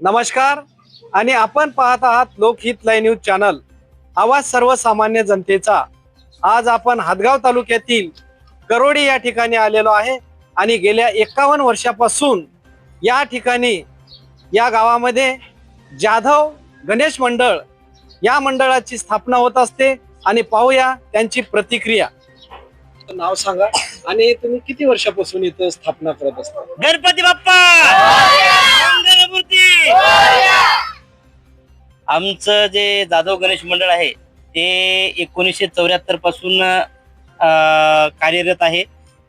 नमस्कार. आणि आपण पाहत आहात लोकहित लाईव्ह न्यूज चॅनल. आवाज सर्वसामान्य जनतेचा. आज आपण हादगाव तालुक्यातील करोडी या ठिकाणी आलेलो आहे आणि गेल्या एक्कावन्न वर्षापासून या ठिकाणी या गावामध्ये जाधव गणेश मंडळ या मंडळाची स्थापना होत असते आणि पाहूया त्यांची प्रतिक्रिया. नाव सांगा. आणि तुम्ही किती वर्षापासून इथं स्थापना करत असता? गणपती बाप्पा! आमचं जे जाधव गणेश मंडळ आहे ते एकोणीसशे चौऱ्याहत्तरपासून कार्यरत आहे.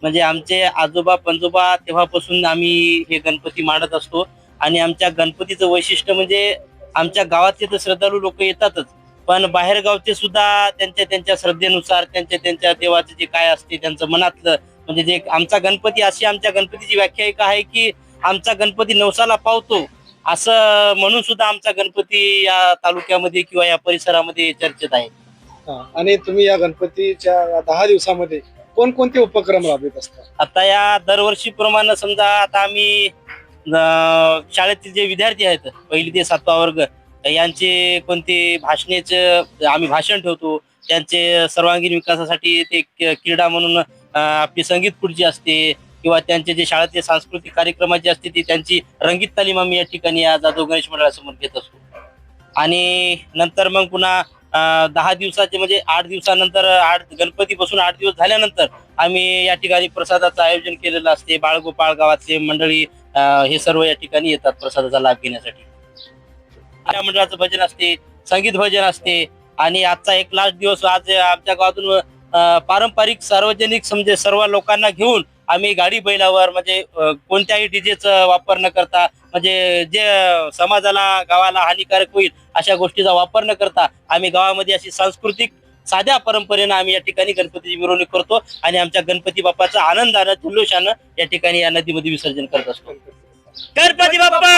म्हणजे आमचे आजोबा पंजोबा तेव्हापासून आम्ही हे गणपती मांडत असतो. आणि आमच्या गणपतीचं वैशिष्ट्य म्हणजे आमच्या गावातले तर श्रद्धाळू लोक येतातच. पण बाहेर गावचे सुद्धा त्यांच्या त्यांच्या श्रद्धेनुसार त्यांच्या त्यांच्या देवाचे जे काय असते त्यांचं मनातलं म्हणजे जे आमचा गणपती अशी आमच्या गणपतीची व्याख्यायिका आहे की आमचा गणपती नवसाला पावतो. असं म्हणून सुद्धा आमचा गणपती या तालुक्यामध्ये किंवा या परिसरामध्ये चर्चेत आहे. हा, आणि तुम्ही या गणपतीच्या दहा दिवसामध्ये कोणकोणते उपक्रम राबवित असता? आता या दरवर्षी प्रमाणे समजा आता आम्ही अं, शाळेतील जे विद्यार्थी आहेत पहिली ते सातवा वर्ग यांचे कोणते भाषणेच आम्ही भाषण ठेवतो. त्यांचे सर्वांगीण विकासासाठी ते क- क्रीडा म्हणून अं, आपली संगीत खुर्ची असते. किंवा त्यांचे जे शाळेतले सांस्कृतिक कार्यक्रमाचे असते ती त्यांची रंगीत तालीम आम्ही या ठिकाणी या जाधव गणेश मंडळासमोर घेत असतो आणि नंतर मग पुन्हा दहा दिवसाचे म्हणजे आठ दिवसानंतर आठ गणपतीपासून आठ दिवस झाल्यानंतर आम्ही या ठिकाणी प्रसादाचं आयोजन केलेलं असते. बाळगोपाळ गावातले मंडळी हे सर्व या ठिकाणी येतात प्रसादाचा लाभ घेण्यासाठी. या मंडळाचं भजन असते संगीत भजन असते. आणि आजचा एक लास्ट दिवस आज आमच्या गावातून पारंपरिक सार्वजनिक म्हणजे सर्व लोकांना घेऊन आम्ही गाडी बैलावर म्हणजे कोणत्याही डीजेचा वापर न करता म्हणजे जे समाजाला गावाला हानिकारक होईल अशा गोष्टीचा वापर न करता आम्ही गावामध्ये अशी सांस्कृतिक साध्या परंपरेनं आम्ही या ठिकाणी गणपतीची मिरवणूक करतो आणि आमच्या गणपती बाप्पाचा आनंदानं जल्लोषानं या ठिकाणी या नदीमध्ये विसर्जन करत असतो. गणपती बाप्पा!